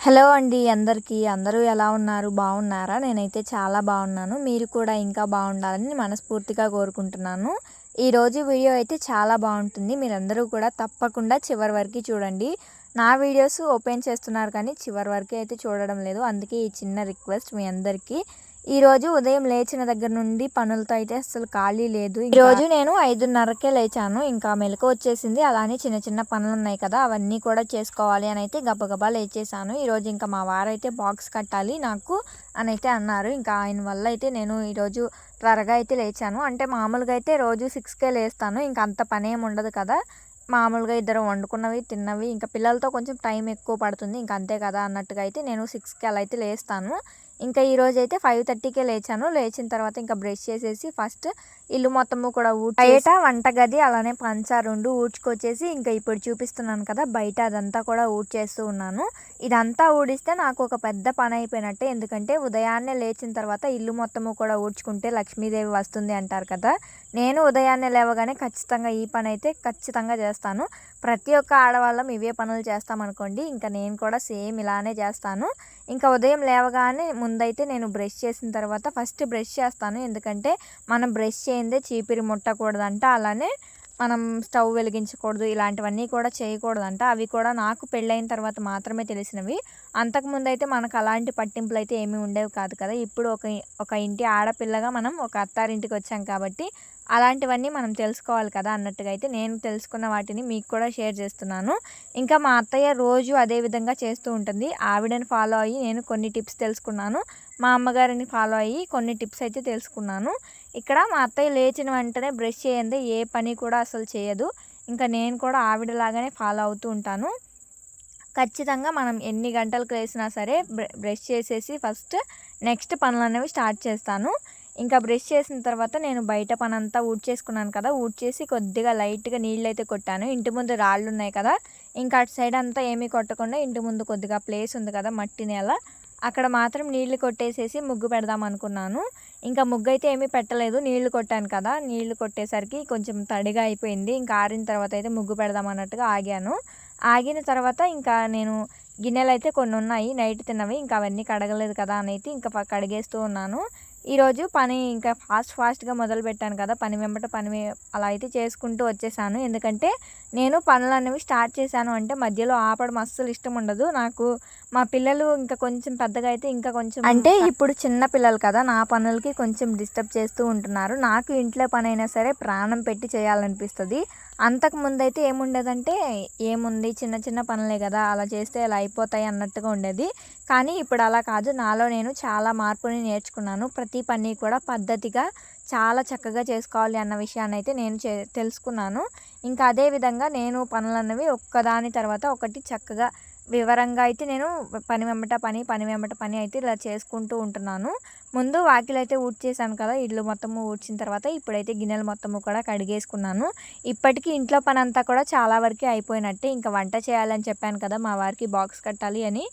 Hello అండి అందరికీ. అందరూ ఎలా ఉన్నారు? బాగున్నారా? నేనైతే చాలా బాగున్నాను. మీరు కూడా ఇంకా బాగుండాలని మనస్ఫూర్తిగా కోరుకుంటున్నాను. ఈరోజు వీడియో అయితే చాలా బాగుంటుంది. మీరందరూ కూడా తప్పకుండా చివరి వరకు చూడండి. నా వీడియోస్ ఓపెన్ చేస్తున్నారు కానీ చివరి వరకు అయితే చూడడం లేదు. అందుకే ఈ చిన్న రిక్వెస్ట్ మీ అందరికీ. ఈరోజు ఉదయం లేచిన దగ్గర నుండి పనులతో అయితే అసలు ఖాళీ లేదు. ఈరోజు నేను ఐదున్నరకే లేచాను. ఇంకా మెలకు వచ్చేసింది. అలానే చిన్న చిన్న పనులు ఉన్నాయి కదా అవన్నీ కూడా చేసుకోవాలి అని అయితే గబగబా లేచేసాను ఈరోజు ఇంకా మా వారైతే బాక్స్ కట్టాలి నాకు అని అయితే అన్నారు. ఇంకా ఆయన వల్ల అయితే నేను ఈరోజు త్వరగా అయితే లేచాను. అంటే మామూలుగా అయితే రోజు సిక్స్కే లేస్తాను. ఇంకా అంత పని ఏమి ఉండదు కదా. మామూలుగా ఇద్దరు వండుకున్నవి తిన్నవి ఇంకా పిల్లలతో కొంచెం టైం ఎక్కువ పడుతుంది. ఇంకా అంతే కదా అన్నట్టుగా అయితే నేను సిక్స్కి అలా అయితే లేస్తాను. ఇంకా ఈరోజు అయితే ఫైవ్ థర్టీకే లేచాను. లేచిన తర్వాత ఇంకా బ్రష్ చేసేసి ఫస్ట్ ఇల్లు మొత్తము కూడా ఊడ్చి బయట వంటగది అలానే పంచ రెండు ఊడ్చుకొచ్చేసి ఇంకా ఇప్పుడు చూపిస్తున్నాను కదా బయట అదంతా కూడా ఊడ్చేస్తూ ఉన్నాను. ఇదంతా ఊడిస్తే నాకు ఒక పెద్ద పని అయిపోయినట్టే. ఎందుకంటే ఉదయాన్నే లేచిన తర్వాత ఇల్లు మొత్తము కూడా ఊడ్చుకుంటే లక్ష్మీదేవి వస్తుంది అంటారు కదా. నేను ఉదయాన్నే లేవగానే ఖచ్చితంగా ఈ పని అయితే ఖచ్చితంగా చేస్తాను. ప్రతి ఒక్క ఆడవాళ్ళం ఇవే పనులు చేస్తామనుకోండి ఇంకా నేను కూడా సేమ్ ఇలానే చేస్తాను. ఇంకా ఉదయం లేవగానే ముందైతే నేను బ్రష్ చేసిన తర్వాత ఫస్ట్ బ్రష్ చేస్తాను. ఎందుకంటే మనం బ్రష్ చేయందే చీపిరి ముట్టకూడదంట. అలానే మనం స్టవ్ వెలిగించకూడదు ఇలాంటివన్నీ కూడా చేయకూడదంట. అవి కూడా నాకు పెళ్ళైన తర్వాత మాత్రమే తెలిసినవి. అంతకుముందు అయితే మనకు అలాంటి పట్టింపులు అయితే ఏమీ ఉండేవి కాదు కదా. ఇప్పుడు ఒక ఒక ఇంటి ఆడపిల్లగా మనం ఒక అత్తారింటికి వచ్చాం కాబట్టి అలాంటివన్నీ మనం తెలుసుకోవాలి కదా అన్నట్టుగా అయితే నేను తెలుసుకున్న వాటిని మీకు కూడా షేర్ చేస్తున్నాను. ఇంకా మా అత్తయ్య రోజు అదే విధంగా చేస్తూ ఉంటుంది. ఆవిడని ఫాలో అయ్యి నేను కొన్ని టిప్స్ తెలుసుకున్నాను. మా అమ్మగారిని ఫాలో అయ్యి కొన్ని టిప్స్ అయితే తెలుసుకున్నాను. ఇక్కడ మా అత్తయ్య లేచిన వెంటనే బ్రష్ చేయండి ఏ పని కూడా అసలు చేయదు. ఇంకా నేను కూడా ఆవిడలాగానే ఫాలో అవుతూ ఉంటాను. ఖచ్చితంగా మనం ఎన్ని గంటలకు వేసినా సరే బ్రష్ చేసేసి ఫస్ట్ నెక్స్ట్ పనులు అనేవి స్టార్ట్ చేస్తాను. ఇంకా బ్రష్ చేసిన తర్వాత నేను బయట పని అంతా ఊడ్చేసుకున్నాను కదా ఊడ్చేసి కొద్దిగా లైట్గా నీళ్ళు అయితే కొట్టాను. ఇంటి ముందు రాళ్ళు ఉన్నాయి కదా ఇంకా అటు సైడ్ అంతా ఏమీ కొట్టకుండా ఇంటి ముందు కొద్దిగా ప్లేస్ ఉంది కదా మట్టి నేల అక్కడ మాత్రం నీళ్ళు కొట్టేసేసి ముగ్గు పెడదాం అనుకున్నాను ఇంకా ముగ్గు అయితే ఏమీ పెట్టలేదు. నీళ్ళు కొట్టాను కదా నీళ్ళు కొట్టేసరికి కొంచెం తడిగా అయిపోయింది. ఇంకా ఆరిన తర్వాత అయితే ముగ్గు పెడదాం అన్నట్టుగా ఆగాను. ఆగిన తర్వాత ఇంకా నేను గిన్నెలు అయితే కొన్ని ఉన్నాయి నైట్ తిన్నవి. ఇంకా అవన్నీ కడగలేదు కదా అని అయితే ఇంకా కడిగేస్తూ ఉన్నాను. ఈరోజు పని ఇంకా ఫాస్ట్ ఫాస్ట్గా మొదలు పెట్టాను కదా పని వెంబట పని అలా అయితే చేసుకుంటూ వచ్చేసాను. ఎందుకంటే నేను పనులు అనేవి స్టార్ట్ చేశాను అంటే మధ్యలో ఆపడం అస్సలు ఇష్టం ఉండదు. నాకు మా పిల్లలు ఇంకా కొంచెం పెద్దగా అయితే ఇంకా కొంచెం అంటే ఇప్పుడు చిన్న పిల్లలు కదా నా పనులకి కొంచెం డిస్టర్బ్ చేస్తూ ఉంటున్నారు. నాకు ఇంట్లో పని అయినా సరే ప్రాణం పెట్టి చేయాలనిపిస్తుంది. అంతకు ముందైతే ఏముండేదంటే ఏముంది చిన్న చిన్న పనులే కదా అలా చేస్తే అలా అయిపోతాయి అన్నట్టుగా ఉండేది. కానీ ఇప్పుడు అలా కాదు. నాలో నేను చాలా మార్పుని నేర్చుకున్నాను. ప్రతి పని కూడా పద్ధతిగా చాలా చక్కగా చేసుకోవాలి అన్న విషయాన్ని అయితే నేను చే తెలుసుకున్నాను. ఇంకా అదేవిధంగా నేను పనులన్నవి ఒక్కదాని తర్వాత ఒకటి చక్కగా వివరంగా అయితే నేను పని వెంబట పని పని వెంబట పని అయితే ఇలా చేసుకుంటూ ఉంటున్నాను. ముందు వాకిలు అయితే ఊడ్చేసాను కదా ఇల్లు మొత్తము ఊడ్చిన తర్వాత ఇప్పుడైతే గిన్నెలు మొత్తము కూడా కడిగేసుకున్నాను. ఇప్పటికీ ఇంట్లో పని అంతా కూడా చాలా వరకు అయిపోయినట్టే ఇంకా వంట చేయాలని చెప్పాను కదా మా వారికి బాక్స్ కట్టాలి అని.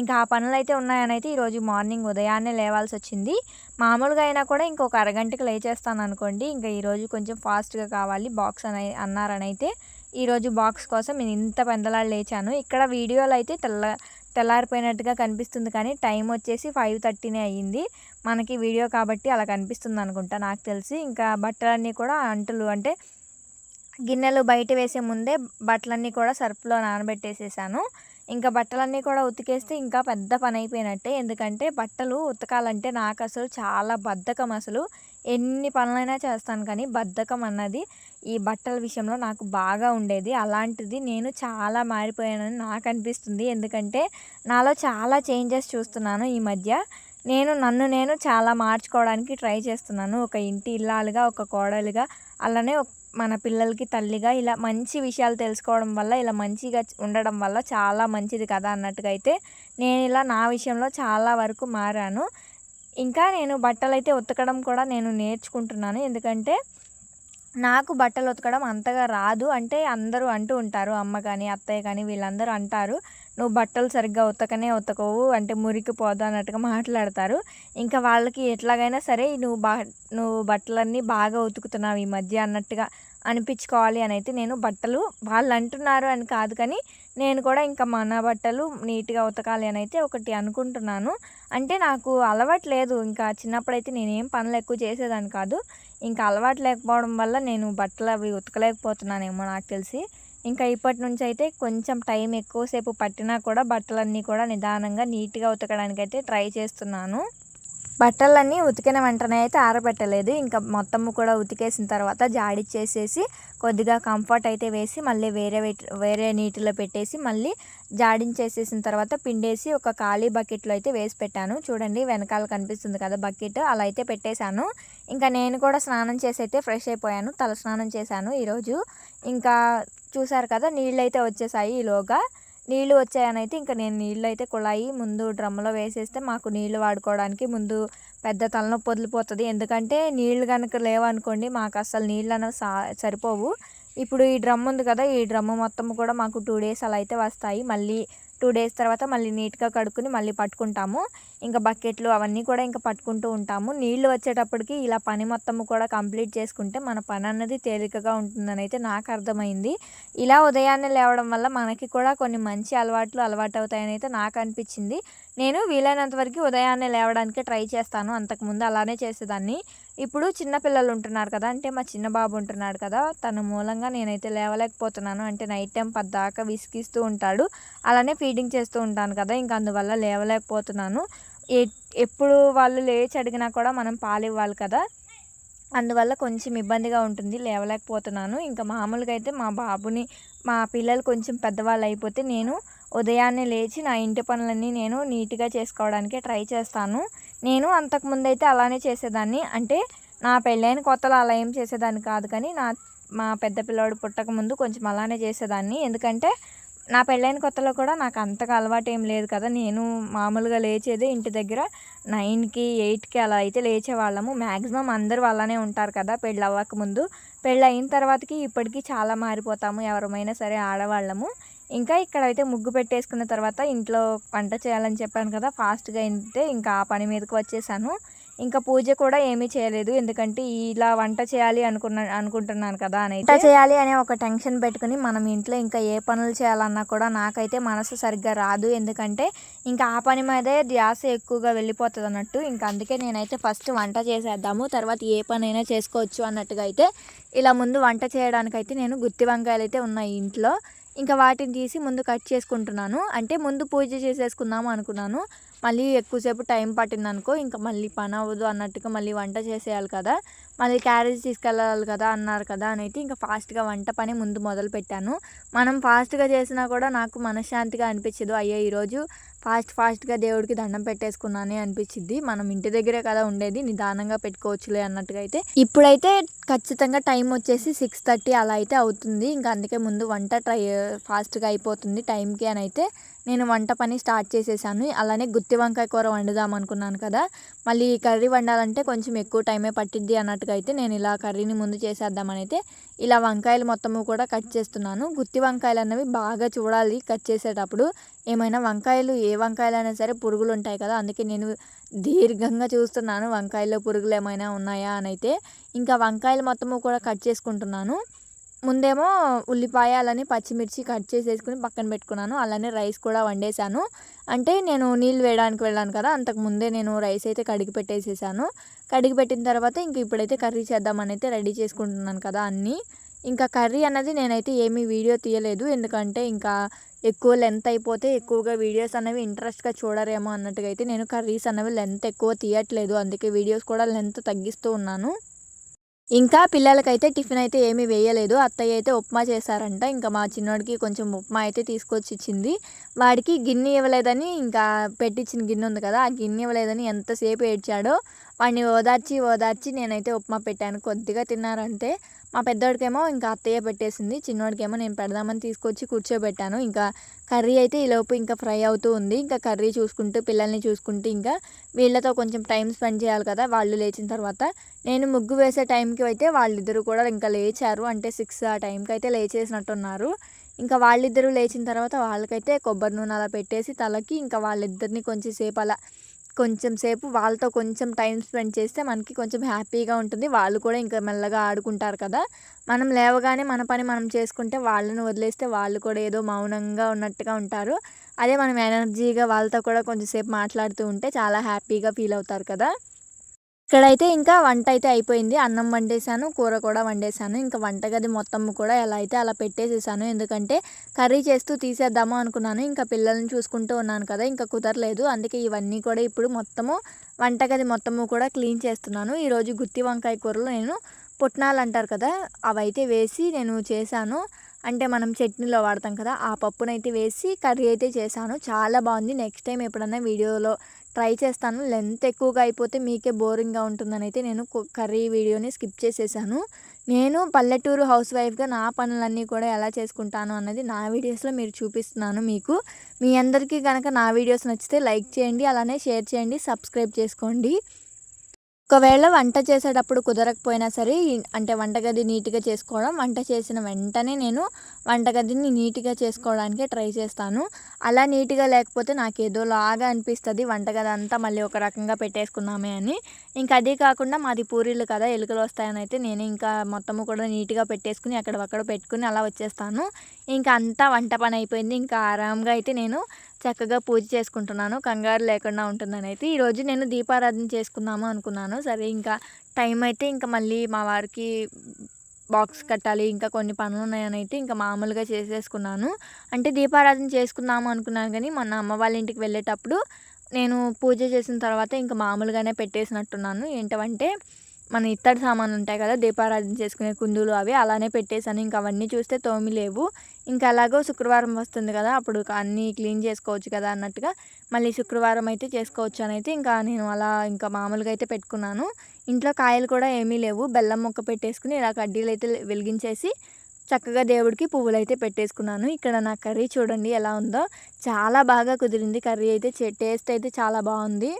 ఇంకా ఆ పనులు అయితే ఉన్నాయని అయితే ఈరోజు మార్నింగ్ ఉదయాన్నే లేవాల్సి వచ్చింది. మామూలుగా అయినా కూడా ఇంకొక అరగంటకి లేచేస్తాను అనుకోండి ఇంకా ఈరోజు కొంచెం ఫాస్ట్గా కావాలి బాక్స్ అని అన్నారనైతే ఈరోజు బాక్స్ కోసం నేను ఇంత పెందలాడు లేచాను. ఇక్కడ వీడియోలో అయితే తెల్ల తెల్లారిపోయినట్టుగా కనిపిస్తుంది కానీ టైం వచ్చేసి ఫైవ్ థర్టీనే అయ్యింది. మనకి వీడియో కాబట్టి అలా కనిపిస్తుంది అనుకుంటా నాకు తెలిసి. ఇంకా బట్టలన్నీ కూడా అంటులు అంటే గిన్నెలు బయట వేసే ముందే బట్టలన్నీ కూడా సర్ఫ్లో నానబెట్టేసేసాను. ఇంకా బట్టలన్నీ కూడా ఉతికేస్తే ఇంకా పెద్ద పని అయిపోయినట్టే. ఎందుకంటే బట్టలు ఉతకాలంటే నాకు అసలు చాలా బద్ధకం అసలు. ఎన్ని పనులైనా చేస్తాను కానీ బద్ధకం అన్నది ఈ బట్టల విషయంలో నాకు బాగా ఉండేది. అలాంటిది నేను చాలా మారిపోయానని నాకు అనిపిస్తుంది. ఎందుకంటే నాలో చాలా చేంజెస్ చూస్తున్నాను ఈ మధ్య. నేను నన్ను నేను చాలా మార్చుకోవడానికి ట్రై చేస్తున్నాను. ఒక ఇంటి ఇల్లాలుగా ఒక కోడలుగా అలానే మన పిల్లలకి తల్లిగా ఇలా మంచి విషయాలు తెలుసుకోవడం వల్ల ఇలా మంచిగా ఉండడం వల్ల చాలా మంచిది కదా అన్నట్టుగా అయితే నేను ఇలా నా విషయంలో చాలా వరకు మారాను. ఇంకా నేను బట్టలు అయితే ఉతకడం కూడా నేను నేర్చుకుంటున్నాను. ఎందుకంటే నాకు బట్టలు ఉతకడం అంతగా రాదు. అంటే అందరూ అంటూ ఉంటారు అమ్మ కానీ అత్తయ్య కానీ వీళ్ళందరూ అంటారు నువ్వు బట్టలు సరిగ్గా ఉతకనే ఉతకవు అంటే మురికి పోదు అన్నట్టుగా మాట్లాడతారు. ఇంకా వాళ్ళకి ఎట్లాగైనా సరే నువ్వు బా నువ్వు బట్టలన్నీ బాగా ఉతుకుతున్నావు ఈ మధ్య అన్నట్టుగా అనిపించుకోవాలి అని అయితే నేను. బట్టలు వాళ్ళు అంటున్నారు అని కాదు కానీ నేను కూడా ఇంకా మన బట్టలు నీట్గా ఉతకాలి అని అయితే ఒకటి అనుకుంటున్నాను. అంటే నాకు అలవాటు లేదు. ఇంకా చిన్నప్పుడైతే నేనేం పనులు ఎక్కువ చేసేదాన్ని కాదు. ఇంకా అలవాటు లేకపోవడం వల్ల నేను బట్టలు అవి ఉతకలేకపోతున్నానేమో నాకు తెలిసి. ఇంకా ఇప్పటి నుంచి అయితే కొంచెం టైం ఎక్కువసేపు పట్టినా కూడా బట్టలన్నీ కూడా నిదానంగా నీట్గా ఉతకడానికి అయితే ట్రై చేస్తున్నాను. బట్టలన్నీ ఉతికిన వెంటనే అయితే ఆరబెట్టలేదు. ఇంకా మొత్తము కూడా ఉతికేసిన తర్వాత జాడిచ్చేసేసి కొద్దిగా కంఫర్ట్ అయితే వేసి మళ్ళీ వేరే వేరే నీటిలో పెట్టేసి మళ్ళీ జాడించేసేసిన తర్వాత పిండేసి ఒక ఖాళీ బకెట్లో అయితే వేసి పెట్టాను. చూడండి వెనకాల కనిపిస్తుంది కదా బకెట్ అలా అయితే పెట్టేశాను. ఇంకా నేను కూడా స్నానం చేసి అయితే ఫ్రెష్ అయిపోయాను. తల స్నానం చేశాను ఈరోజు. ఇంకా చూసారు కదా నీళ్ళు అయితే వచ్చేసాయి ఈలోగా. నీళ్ళు వచ్చాయని అయితే ఇంకా నేను నీళ్ళు అయితే కుళాయి ముందు డ్రమ్లో వేసేస్తే మాకు నీళ్ళు వాడుకోవడానికి ముందు పెద్ద తలనొప్పి వదిలిపోతుంది. ఎందుకంటే నీళ్ళు కనుక లేవనుకోండి మాకు అసలు నీళ్ళు అనేవి సా సరిపోవు. ఇప్పుడు ఈ డ్రమ్ ఉంది కదా ఈ డ్రమ్ మొత్తం కూడా మాకు టూ డేస్ అలా అయితే వస్తాయి. మళ్ళీ టూ డేస్ తర్వాత మళ్ళీ నీట్గా కడుక్కుని మళ్ళీ పట్టుకుంటాము. ఇంకా బకెట్లు అవన్నీ కూడా ఇంకా పట్టుకుంటూ ఉంటాము. నీళ్ళు వచ్చేటప్పటికి ఇలా పని మొత్తం కూడా కంప్లీట్ చేసుకుంటే మన పని అన్నది తేలికగా ఉంటుందని అయితే నాకు అర్థమైంది. ఇలా ఉదయాన్నే లేవడం వల్ల మనకి కూడా కొన్ని మంచి అలవాట్లు అలవాటు అవుతాయని అయితే నాకు అనిపించింది. నేను వీలైనంత వరకు ఉదయాన్నే లేవడానికి ట్రై చేస్తాను. అంతకుముందు అలానే చేసేదాన్ని. ఇప్పుడు చిన్న పిల్లలు ఉంటున్నారు కదా అంటే మా చిన్న బాబు ఉంటున్నాడు కదా తన మూలంగా నేనైతే లేవలేకపోతున్నాను. అంటే నైట్ టైం పద్దాకా విసిగిస్తూ ఉంటాడు. అలానే ఫీడింగ్ చేస్తూ ఉంటాను కదా ఇంకా అందువల్ల లేవలేకపోతున్నాను. ఎప్పుడు వాళ్ళు లేచి అడిగినా కూడా మనం పాలు ఇవ్వాలి కదా. అందువల్ల కొంచెం ఇబ్బందిగా ఉంటుంది లేవలేకపోతున్నాను. ఇంకా మామూలుగా అయితే మా బాబుని మా పిల్లలు కొంచెం పెద్దవాళ్ళు అయిపోతే నేను ఉదయాన్నే లేచి నా ఇంటి పనులన్నీ నేను నీట్గా చేసుకోవడానికి ట్రై చేస్తాను. నేను అంతకుముందు అయితే అలానే చేసేదాన్ని. అంటే నా పెళ్ళైన కొత్తలో అలా ఏం చేసేదాన్ని కాదు కానీ నా మా పెద్ద పిల్లోడు పుట్టక ముందు కొంచెం అలానే చేసేదాన్ని. ఎందుకంటే నా పెళ్ళైన కొత్తలో కూడా నాకు అంతగా అలవాటు ఏం లేదు కదా. నేను మామూలుగా లేచేది ఇంటి దగ్గర నైన్కి ఎయిట్కి అలా అయితే లేచేవాళ్ళము. మ్యాక్సిమం అందరూ అలానే ఉంటారు కదా పెళ్ళి అవ్వక ముందు. పెళ్ళి అయిన తర్వాతకి ఇప్పటికీ చాలా మారిపోతాము ఎవరమైనా సరే ఆడవాళ్ళము. ఇంకా ఇక్కడ అయితే ముగ్గు పెట్టేసుకున్న తర్వాత ఇంట్లో వంట చేయాలని చెప్పాను కదా ఫాస్ట్గా అయితే ఇంకా ఆ పని మీదకి వచ్చేసాను. ఇంకా పూజ కూడా ఏమీ చేయలేదు. ఎందుకంటే ఇలా వంట చేయాలి అనుకున్న అనుకుంటున్నాను కదా అని వంట చేయాలి అనే ఒక టెన్షన్ పెట్టుకుని మనం ఇంట్లో ఇంకా ఏ పనులు చేయాలన్నా కూడా నాకైతే మనసు సరిగ్గా రాదు. ఎందుకంటే ఇంకా ఆ పని మీదే ధ్యాస ఎక్కువగా వెళ్ళిపోతుంది అన్నట్టు. ఇంకా అందుకే నేనైతే ఫస్ట్ వంట చేసేద్దాము. తర్వాత ఏ పని అయినా చేసుకోవచ్చు అన్నట్టుగా అయితే ఇలా ముందు వంట చేయడానికైతే నేను గుత్తి వంకాయలు అయితే ఉన్నాయి ఇంట్లో. ఇంకా వాటిని తీసి ముందు కట్ చేసుకుంటున్నాను. అంటే ముందు పూజ చేసేసుకుందాము అనుకున్నాను. మళ్ళీ ఎక్కువసేపు టైం పట్టింది అనుకో ఇంకా మళ్ళీ పని అవ్వదు అన్నట్టుగా మళ్ళీ వంట చేసేయాలి కదా. మళ్ళీ క్యారేజ్ తీసుకెళ్ళాలి కదా అన్నారు కదా అని అయితే ఇంకా ఫాస్ట్గా వంట పని ముందు మొదలు పెట్టాను. మనం ఫాస్ట్గా చేసినా కూడా నాకు మనశ్శాంతిగా అనిపించదు. అయ్యో ఈరోజు ఫాస్ట్ ఫాస్ట్గా దేవుడికి దండం పెట్టేసుకున్నానే అనిపించింది మనం ఇంటి దగ్గరే కదా ఉండేది నిదానంగా పెట్టుకోవచ్చులే అన్నట్టుగా అయితే. ఇప్పుడైతే ఖచ్చితంగా టైం వచ్చేసి సిక్స్ థర్టీ అలా అయితే అవుతుంది. ఇంకా అందుకే ముందు వంట ట్రై ఫాస్ట్గా అయిపోతుంది టైంకి అని అయితే నేను వంట పని స్టార్ట్ చేసేసాను. అలానే గుత్తి వంకాయ కూర వండుదాం అనుకున్నాను కదా. మళ్ళీ కర్రీ వండాలంటే కొంచెం ఎక్కువ టైమే పట్టిద్ది అన్నట్టు అన్నట్టుగా అయితే నేను ఇలా కర్రీని ముందు చేసేద్దామని అయితే ఇలా వంకాయలు మొత్తము కూడా కట్ చేస్తున్నాను. గుత్తి వంకాయలు అన్నవి బాగా చూడాలి కట్ చేసేటప్పుడు. ఏమైనా వంకాయలు ఏ వంకాయలు అయినా సరే పురుగులు ఉంటాయి కదా అందుకే నేను దీర్ఘంగా చూస్తున్నాను వంకాయల్లో పురుగులు ఏమైనా ఉన్నాయా అని అయితే ఇంకా వంకాయలు మొత్తము కూడా కట్ చేసుకుంటున్నాను. ముందేమో ఉల్లిపాయ అలానే పచ్చిమిర్చి కట్ చేసేసుకుని పక్కన పెట్టుకున్నాను. అలానే రైస్ కూడా వండేసాను అంటే నేను నీళ్ళు వేయడానికి వెళ్ళాను కదా అంతకు ముందే నేను రైస్ అయితే కడిగి పెట్టేసేసాను. కడిగి పెట్టిన తర్వాత ఇంక ఇప్పుడైతే కర్రీ చేద్దామని అయితే రెడీ చేసుకుంటున్నాను కదా అన్నీ. ఇంకా కర్రీ అన్నది నేనైతే ఏమీ వీడియో తీయలేదు. ఎందుకంటే ఇంకా ఎక్కువ లెంత్ అయిపోతే ఎక్కువగా వీడియోస్ అనేవి ఇంట్రెస్ట్గా చూడరేమో అన్నట్టుగా అయితే నేను కర్రీస్ అనేవి లెంత్ ఎక్కువ తీయట్లేదు. అందుకే వీడియోస్ కూడా లెంత్ తగ్గిస్తూ ఉన్నాను. ఇంకా పిల్లలకైతే టిఫిన్ అయితే ఏమీ వేయలేదు. అత్తయ్య అయితే ఉప్మా చేశారంట. ఇంకా మా చిన్నోడికి కొంచెం ఉప్మా అయితే తీసుకొచ్చి ఇచ్చింది. వాడికి గిన్నె ఇవ్వలేదని ఇంకా పెట్టించిన గిన్నె ఉంది కదా ఆ గిన్నె ఇవ్వలేదని ఎంతసేపు ఏడ్చాడో వాడిని ఓదార్చి ఓదార్చి నేనైతే ఉప్మా పెట్టాను. కొద్దిగా తిన్నారంటే మా పెద్దోడికేమో ఇంకా అత్తయ్య పెట్టేసింది చిన్నోడికేమో నేను పెడదామని తీసుకొచ్చి కూర్చోబెట్టాను. ఇంకా కర్రీ అయితే ఈలోపు ఇంకా ఫ్రై అవుతూ ఉంది. ఇంకా కర్రీ చూసుకుంటూ పిల్లల్ని చూసుకుంటూ ఇంకా వీళ్ళతో కొంచెం టైం స్పెండ్ చేయాలి కదా వాళ్ళు లేచిన తర్వాత. నేను ముగ్గు వేసే టైంకి అయితే వాళ్ళిద్దరూ కూడా ఇంకా లేచారు. అంటే సిక్స్ ఆ టైంకి అయితే లేచేసినట్టున్నారు. ఇంకా వాళ్ళిద్దరూ లేచిన తర్వాత వాళ్ళకైతే కొబ్బరి నూనె అలా పెట్టేసి తలకి ఇంకా వాళ్ళిద్దరిని కొంచెం సేపు అలా కొంచెం సేపు వాళ్ళతో కొంచెం టైం స్పెండ్ చేస్తే మనకి కొంచెం హ్యాపీగా ఉంటుంది. వాళ్ళు కూడా ఇంకా మెల్లగా ఆడుకుంటారు కదా. మనం లేవగానే మన పని మనం చేసుకుంటే వాళ్ళని వదిలేస్తే వాళ్ళు కూడా ఏదో మౌనంగా ఉన్నట్టుగా ఉంటారు. అదే మనం ఎనర్జీగా వాళ్ళతో కూడా కొంచెంసేపు మాట్లాడుతూ ఉంటే చాలా హ్యాపీగా ఫీల్ అవుతారు కదా. ఇక్కడైతే ఇంకా వంట అయితే అయిపోయింది. అన్నం వండేసాను కూర కూడా వండేసాను. ఇంకా వంటగది మొత్తం కూడా ఎలా అయితే అలా పెట్టేసేసాను. ఎందుకంటే కర్రీ చేస్తూ తీసేద్దాము అనుకున్నాను. ఇంకా పిల్లల్ని చూసుకుంటూ ఉన్నాను కదా ఇంకా కుదరలేదు. అందుకే ఇవన్నీ కూడా ఇప్పుడు మొత్తము వంటగది మొత్తము కూడా క్లీన్ చేస్తున్నాను. ఈరోజు గుత్తి వంకాయ కూరలో నేను పుట్నాలు అంటారు కదా అవైతే వేసి నేను చేశాను. అంటే మనం చట్నీలో వాడతాం కదా ఆ పప్పునైతే వేసి కర్రీ అయితే చేశాను. చాలా బాగుంది. నెక్స్ట్ టైం ఎప్పుడన్నా వీడియోలో ట్రై చేస్తాను. లెంత్ ఎక్కువగా అయిపోతే మీకే బోరింగ్గా ఉంటుందని అయితే నేను కర్రీ వీడియోని స్కిప్ చేసేసాను. నేను పల్లెటూరు హౌస్ వైఫ్గా నా పనులన్నీ కూడా ఎలా చేసుకుంటాను అన్నది నా వీడియోస్లో మీరు చూపిస్తున్నాను మీకు. మీ అందరికీ కనుక నా వీడియోస్ నచ్చితే లైక్ చేయండి అలానే షేర్ చేయండి సబ్స్క్రైబ్ చేసుకోండి. ఒకవేళ వంట చేసేటప్పుడు కుదరకపోయినా సరే అంటే వంటగది నీట్గా చేసుకోవడం వంట చేసిన వెంటనే నేను వంటగదిని నీట్గా చేసుకోవడానికి ట్రై చేస్తాను. అలా నీట్గా లేకపోతే నాకు ఏదో లాగా అనిపిస్తుంది వంటగది అంతా మళ్ళీ ఒక రకంగా పెట్టేసుకున్నామే అని. ఇంకా అదే కాకుండా మాది పూరీలు కదా ఎలుకలు వస్తాయని అయితే నేను ఇంకా మొత్తము కూడా నీట్గా పెట్టేసుకుని అక్కడ పెట్టుకుని అలా వచ్చేస్తాను. ఇంకా అంతా వంట పని అయిపోయింది. ఇంకా ఆరాంగా అయితే నేను చక్కగా పూజ చేసుకుంటున్నాను. కంగారు లేకుండా ఉంటుందని అయితే. ఈరోజు నేను దీపారాధన చేసుకుందాము అనుకున్నాను. సరే ఇంకా టైం అయితే ఇంకా మళ్ళీ మా వారికి బాక్స్ కట్టాలి. ఇంకా కొన్ని పనులు ఉన్నాయని అయితే ఇంకా మామూలుగా చేసేసుకున్నాను. అంటే దీపారాధన చేసుకుందాము అనుకున్నాను కానీ మొన్న అమ్మ వాళ్ళ ఇంటికి వెళ్ళేటప్పుడు నేను పూజ చేసిన తర్వాత ఇంకా మామూలుగానే పెట్టేసినట్టున్నాను. ఏంటంటే మన ఇత్తడి సామాన్లు ఉంటాయి కదా దీపారాధన చేసుకునే కుందులు అవి అలానే పెట్టేశాను. ఇంకా అవన్నీ చూస్తే తోమి లేవు. ఇంకా అలాగో శుక్రవారం వస్తుంది కదా అప్పుడు అన్నీ క్లీన్ చేసుకోవచ్చు కదా అన్నట్టుగా మళ్ళీ శుక్రవారం అయితే చేసుకోవచ్చు అని అయితే ఇంకా నేను అలా ఇంకా మామూలుగా అయితే పెట్టుకున్నాను. ఇంట్లో కాయలు కూడా ఏమీ లేవు. బెల్లం మొక్క పెట్టేసుకుని ఇలా కడ్డీలు అయితే వెలిగించేసి చక్కగా దేవుడికి పువ్వులు అయితే పెట్టేసుకున్నాను. ఇక్కడ నా కర్రీ చూడండి ఎలా ఉందో. చాలా బాగా కుదిరింది. కర్రీ అయితే టేస్ట్ అయితే చాలా బాగుంది.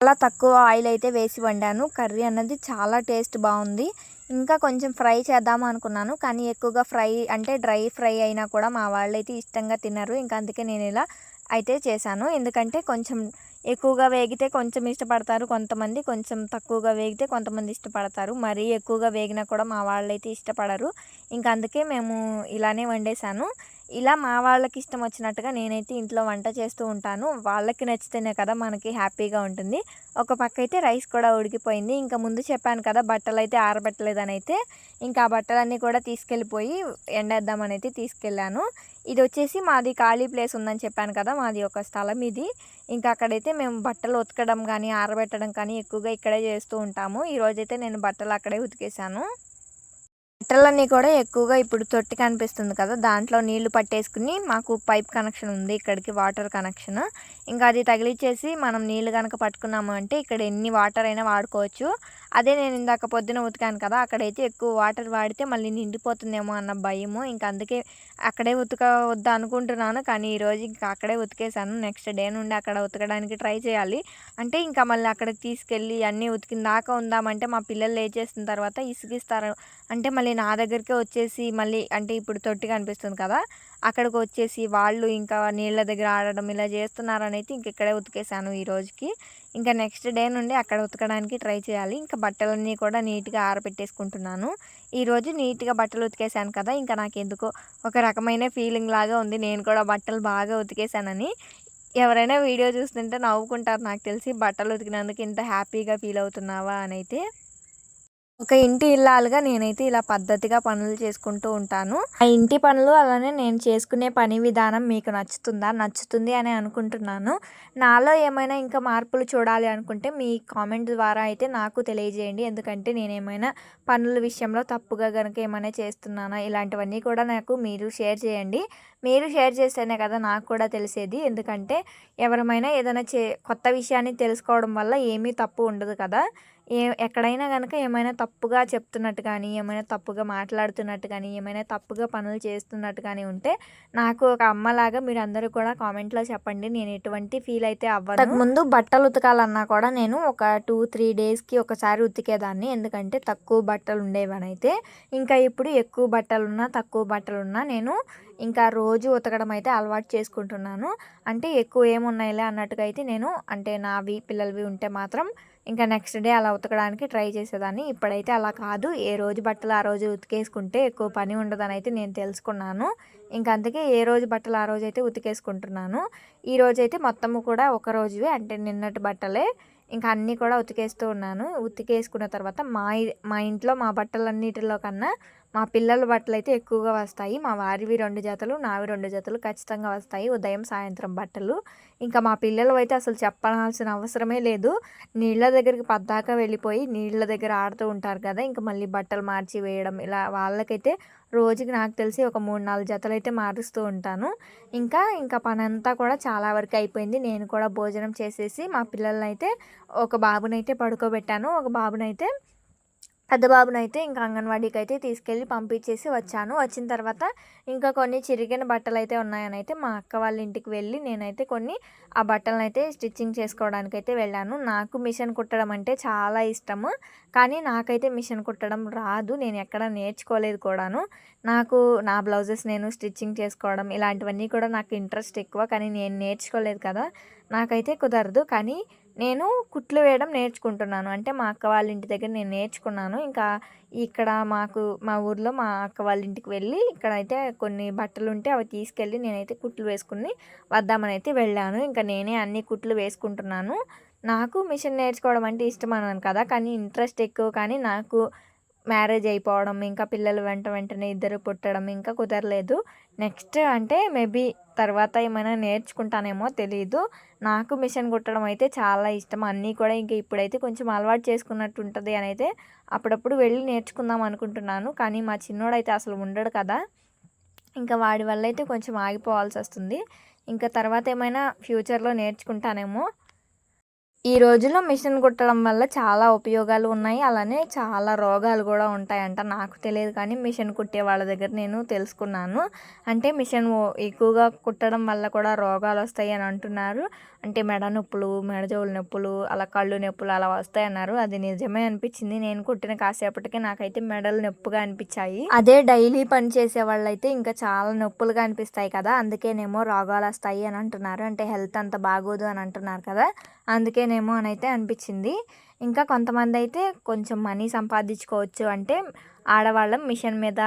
చాలా తక్కువ ఆయిల్ అయితే వేసి వండాను. కర్రీ అన్నది చాలా టేస్ట్ బాగుంది. ఇంకా కొంచెం ఫ్రై చేద్దాము అనుకున్నాను కానీ ఎక్కువగా ఫ్రై అంటే డ్రై ఫ్రై అయినా కూడా మా వాళ్ళు అయితే ఇష్టంగా తిన్నారు ఇంకా అందుకే నేను ఇలా అయితే చేశాను. ఎందుకంటే కొంచెం ఎక్కువగా వేగితే కొంచెం ఇష్టపడతారు కొంతమంది కొంచెం తక్కువగా వేగితే కొంతమంది ఇష్టపడతారు. మరీ ఎక్కువగా వేగినా కూడా మా వాళ్ళు అయితే ఇష్టపడరు. ఇంకా అందుకే మేము ఇలానే వండేసాను ఇలా మా వాళ్ళకి ఇష్టం వచ్చినట్టుగా నేనైతే ఇంట్లో వంట చేస్తూ ఉంటాను. వాళ్ళకి నచ్చితేనే కదా మనకి హ్యాపీగా ఉంటుంది. ఒక పక్క అయితే రైస్ కూడా ఉడికిపోయింది. ఇంకా ముందు చెప్పాను కదా బట్టలు అయితే ఆరబెట్టలేదని అయితే ఇంకా ఆ బట్టలన్నీ కూడా తీసుకెళ్ళిపోయి ఎండేద్దామని అయితే తీసుకెళ్ళాను. ఇది వచ్చేసి మాది ఖాళీ ప్లేస్ ఉందని చెప్పాను కదా మాది ఒక స్థలం ఇది. ఇంకా అక్కడైతే మేము బట్టలు ఉతకడం కానీ ఆరబెట్టడం కానీ ఎక్కువగా ఇక్కడే చేస్తూ ఉంటాము. ఈరోజైతే నేను బట్టలు అక్కడే ఉతికేసాను బట్టలన్నీ కూడా ఎక్కువగా ఇప్పుడు తొట్టి కనిపిస్తుంది కదా దాంట్లో నీళ్ళు పట్టేసుకుని మాకు పైప్ కనెక్షన్ ఉంది ఇక్కడికి వాటర్ కనెక్షన్. ఇంకా అది తగిలిచ్చేసి మనం నీళ్ళు కనుక పట్టుకున్నాము అంటే ఇక్కడ ఎన్ని వాటర్ అయినా వాడుకోవచ్చు. అదే నేను ఇందాక పొద్దున ఉతికాను కదా అక్కడైతే ఎక్కువ వాటర్ వాడితే మళ్ళీ నిండిపోతుందేమో అన్న భయము. ఇంకా అందుకే అక్కడే ఉతకవద్దు అనుకుంటున్నాను కానీ ఈరోజు ఇంకా అక్కడే ఉతికేసాను నెక్స్ట్ డే నుండి అక్కడ ఉతకడానికి ట్రై చేయాలి. అంటే ఇంకా మళ్ళీ అక్కడికి తీసుకెళ్ళి అన్నీ ఉతికిన దాకా ఉందామంటే మా పిల్లలు లేచేసిన తర్వాత ఇసుగిస్తారు అంటే మళ్ళీ నా దగ్గరికే వచ్చేసి మళ్ళీ అంటే ఇప్పుడు తొట్టి కనిపిస్తుంది కదా అక్కడికి వచ్చేసి వాళ్ళు ఇంకా నీళ్ళ దగ్గర ఆడడం ఇలా చేస్తున్నారని అయితే ఇంక ఇక్కడే ఉతికేసాను ఈ రోజుకి. ఇంకా నెక్స్ట్ డే నుండి అక్కడ ఉతకడానికి ట్రై చేయాలి. ఇంకా బట్టలన్నీ కూడా నీట్గా ఆరబెట్టేసుకుంటున్నాను. ఈరోజు నీట్గా బట్టలు ఉతికేసాను కదా ఇంకా నాకు ఎందుకో ఒక రకమైన ఫీలింగ్ లాగా ఉంది. నేను కూడా బట్టలు బాగా ఉతికేసానని. ఎవరైనా వీడియో చూస్తుంటే నవ్వుకుంటారు నాకు తెలిసి బట్టలు ఉతికినందుకు ఇంత హ్యాపీగా ఫీల్ అవుతున్నావా అని అయితే ఒక ఇంటి ఇల్లాలుగా నేనైతే ఇలా పద్ధతిగా పనులు చేసుకుంటూ ఉంటాను. ఆ ఇంటి పనులు అలానే నేను చేసుకునే పని విధానం మీకు నచ్చుతుందా? నచ్చుతుంది అని అనుకుంటున్నాను. నాలో ఏమైనా ఇంకా మార్పులు చూడాలి అనుకుంటే మీ కామెంట్ ద్వారా అయితే నాకు తెలియజేయండి. ఎందుకంటే నేను ఏమైనా పనుల విషయంలో తప్పుగా కనుక ఏమైనా చేస్తున్నానా? ఇలాంటివన్నీ కూడా నాకు మీరు షేర్ చేయండి. మీరు షేర్ చేస్తేనే కదా నాకు కూడా తెలిసేది. ఎందుకంటే ఎవరమైనా ఏదైనా చే కొత్త విషయాన్ని తెలుసుకోవడం వల్ల ఏమీ తప్పు ఉండదు కదా. ఏ ఎక్కడైనా కనుక ఏమైనా తప్పుగా చెప్తున్నట్టు కానీ ఏమైనా తప్పుగా మాట్లాడుతున్నట్టు కానీ ఏమైనా తప్పుగా పనులు చేస్తున్నట్టు కానీ ఉంటే నాకు ఒక అమ్మలాగా మీరు అందరూ కూడా కామెంట్లో చెప్పండి. నేను ఎటువంటి ఫీల్ అయితే అవ్వను. ముందు బట్టలు ఉతకాలన్నా కూడా నేను ఒక టూ త్రీ డేస్కి ఒకసారి ఉతికేదాన్ని. ఎందుకంటే తక్కువ బట్టలు ఉండేవనైతే. ఇంకా ఇప్పుడు ఎక్కువ బట్టలు ఉన్నా తక్కువ బట్టలు ఉన్నా నేను ఇంకా రోజు ఉతకడం అయితే అలవాటు చేసుకుంటున్నాను. అంటే ఎక్కువ ఏమున్నాయిలే అన్నట్టుగా అయితే నేను అంటే నావి పిల్లలవి ఉంటే మాత్రం ఇంకా నెక్స్ట్ డే అలా ఉతకడానికి ట్రై చేసేదాన్ని. ఇప్పుడైతే అలా కాదు. ఏ రోజు బట్టలు ఆ రోజు ఉతికేసుకుంటే ఎక్కువ పని ఉండదని అయితే నేను తెలుసుకున్నాను. ఇంకా అందుకే ఏ రోజు బట్టలు ఆ రోజు అయితే ఉతికేసుకుంటున్నాను. ఈ రోజు అయితే మొత్తము కూడా ఒక రోజువే అంటే నిన్నటి బట్టలే. ఇంకా అన్నీ కూడా ఉతికేస్తూ ఉన్నాను. ఉతికేసుకున్న తర్వాత మా మా ఇంట్లో మా బట్టలన్నిటిలో కన్నా మా పిల్లల బట్టలు అయితే ఎక్కువగా వస్తాయి. మా వారివి రెండు జతలు నావి రెండు జతలు ఖచ్చితంగా వస్తాయి. ఉదయం సాయంత్రం బట్టలు. ఇంకా మా పిల్లలు అయితే అసలు చెప్పాల్సిన అవసరమే లేదు. నీళ్ళ దగ్గరికి పద్దాక వెళ్ళిపోయి నీళ్ళ దగ్గర ఆడుతూ ఉంటారు కదా ఇంకా మళ్ళీ బట్టలు మార్చి వేయడం ఇలా వాళ్ళకైతే రోజుకి నాకు తెలిసి ఒక మూడు నాలుగు జతలు అయితే మారుస్తూ ఉంటాను. ఇంకా ఇంకా పని అంతా కూడా చాలా వరకు అయిపోయింది. నేను కూడా భోజనం చేసేసి మా పిల్లల్ని అయితే ఒక బాబునైతే పడుకోబెట్టాను. ఒక బాబునైతే పెద్ద బాబునైతే ఇంకా అంగన్వాడీకి అయితే తీసుకెళ్ళి పంపించేసి వచ్చాను. వచ్చిన తర్వాత ఇంకా కొన్ని చిరిగిన బట్టలు అయితే ఉన్నాయని అయితే మా అక్క వాళ్ళ ఇంటికి వెళ్ళి నేనైతే కొన్ని ఆ బట్టలను అయితే స్టిచ్చింగ్ చేసుకోవడానికి అయితే వెళ్ళాను. నాకు మిషన్ కుట్టడం అంటే చాలా ఇష్టము. కానీ నాకైతే మిషన్ కుట్టడం రాదు. నేను ఎక్కడ నేర్చుకోలేదు కూడాను. నాకు నా బ్లౌజెస్ నేను స్టిచ్చింగ్ చేసుకోవడం ఇలాంటివన్నీ కూడా నాకు ఇంట్రెస్ట్ ఎక్కువ. కానీ నేను నేర్చుకోలేదు కదా. నాకైతే కుదరదు. కానీ నేను కుట్లు వేయడం నేర్చుకుంటున్నాను. అంటే మా అక్క వాళ్ళ ఇంటి దగ్గర నేను నేర్చుకున్నాను. ఇంకా ఇక్కడ మాకు మా ఊర్లో మా అక్క వాళ్ళ ఇంటికి వెళ్ళి ఇక్కడైతే కొన్ని బట్టలు ఉంటే అవి తీసుకెళ్ళి నేనైతే కుట్లు వేసుకుని వద్దామని అయితే వెళ్ళాను. ఇంకా నేనే అన్ని కుట్లు వేసుకుంటున్నాను. నాకు మిషన్ నేర్చుకోవడం అంటే ఇష్టం అన్నాను కదా. కానీ ఇంట్రెస్ట్ ఎక్కువ. కానీ నాకు మ్యారేజ్ అయిపోవడం ఇంకా పిల్లలు వెంట వెంటనే ఇద్దరు పుట్టడం ఇంకా కుదరలేదు. నెక్స్ట్ అంటే మేబీ తర్వాత ఏమైనా నేర్చుకుంటానేమో తెలియదు నాకు మిషన్ కుట్టడం అయితే చాలా ఇష్టం. అన్నీ కూడా ఇంకా ఇప్పుడైతే కొంచెం అలవాటు చేసుకున్నట్టు ఉంటుంది అని అయితే అప్పుడప్పుడు వెళ్ళి నేర్చుకుందాం అనుకుంటున్నాను. కానీ మా చిన్నోడైతే అసలు ఉండడు కదా. ఇంకా వాడి వల్ల అయితే కొంచెం ఆగిపోవాల్సి వస్తుంది ఇంకా తర్వాత ఏమైనా ఫ్యూచర్లో నేర్చుకుంటానేమో. ఈ రోజుల్లో మిషన్ కుట్టడం వల్ల చాలా ఉపయోగాలు ఉన్నాయి. అలానే చాలా రోగాలు కూడా ఉంటాయంట. నాకు తెలియదు కానీ మిషన్ కుట్టే వాళ్ళ దగ్గర నేను తెలుసుకున్నాను. అంటే మిషన్ ఎక్కువగా కుట్టడం వల్ల కూడా రోగాలు వస్తాయి అని అంటున్నారు. అంటే మెడ నొప్పులు మెడజోలు నొప్పులు అలా కళ్ళు నొప్పులు అలా వస్తాయి అన్నారు. అది నిజమే అనిపించింది. నేను కుట్టిన కాసేపటికి నాకైతే మెడలు నొప్పుగా అనిపించాయి. అదే డైలీ పని చేసే వాళ్ళైతే ఇంకా చాలా నొప్పులుగా అనిపిస్తాయి కదా. అందుకేనేమో రోగాలు వస్తాయి అని అంటున్నారు. అంటే హెల్త్ అంత బాగోదు అని అంటున్నారు కదా. అందుకేనేమో అని అయితే అనిపించింది. ఇంకా కొంతమంది అయితే కొంచెం మనీ సంపాదించుకోవచ్చు అంటే ఆడవాళ్ళం మిషన్ మీద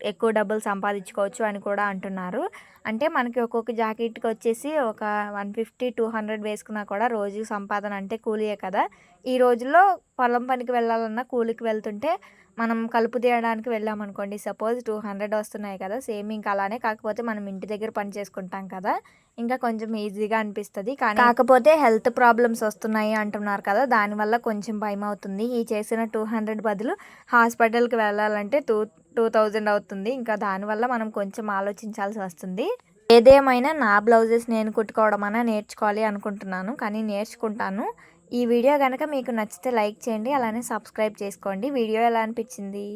ఎక్కువ డబ్బులు సంపాదించుకోవచ్చు అని కూడా అంటున్నారు. అంటే మనకి ఒక్కొక్క జాకెట్కి వచ్చేసి ఒక వన్ ఫిఫ్టీ టూ హండ్రెడ్ వేసుకున్నా కూడా రోజు సంపాదన అంటే కూలీయే కదా. ఈ రోజుల్లో పొలం పనికి వెళ్ళాలన్నా కూలికి వెళ్తుంటే మనం కలుపు తీయడానికి వెళ్ళామనుకోండి సపోజ్ టూ హండ్రెడ్ వస్తున్నాయి కదా సేమ్ ఇంకా అలానే కాకపోతే మనం ఇంటి దగ్గర పని చేసుకుంటాం కదా ఇంకా కొంచెం ఈజీగా అనిపిస్తుంది. కానీ కాకపోతే హెల్త్ ప్రాబ్లమ్స్ వస్తున్నాయి అంటున్నారు కదా దానివల్ల కొంచెం భయం అవుతుంది. ఈ చేసిన టూ హండ్రెడ్ బదులు హాస్పిటల్కి వెళ్ళాలంటే టూ టూ థౌజండ్ అవుతుంది. ఇంకా దానివల్ల మనం కొంచెం ఆలోచించాల్సి వస్తుంది. ఏదేమైనా నా బ్లౌజెస్ నేను కుట్టుకోవడం అన్నా నేర్చుకోవాలి అనుకుంటున్నాను కానీ నేర్చుకుంటాను. ఈ వీడియో కనుక మీకు నచ్చితే లైక్ చేయండి అలానే సబ్స్క్రైబ్ చేసుకోండి. వీడియో ఎలా అనిపించింది?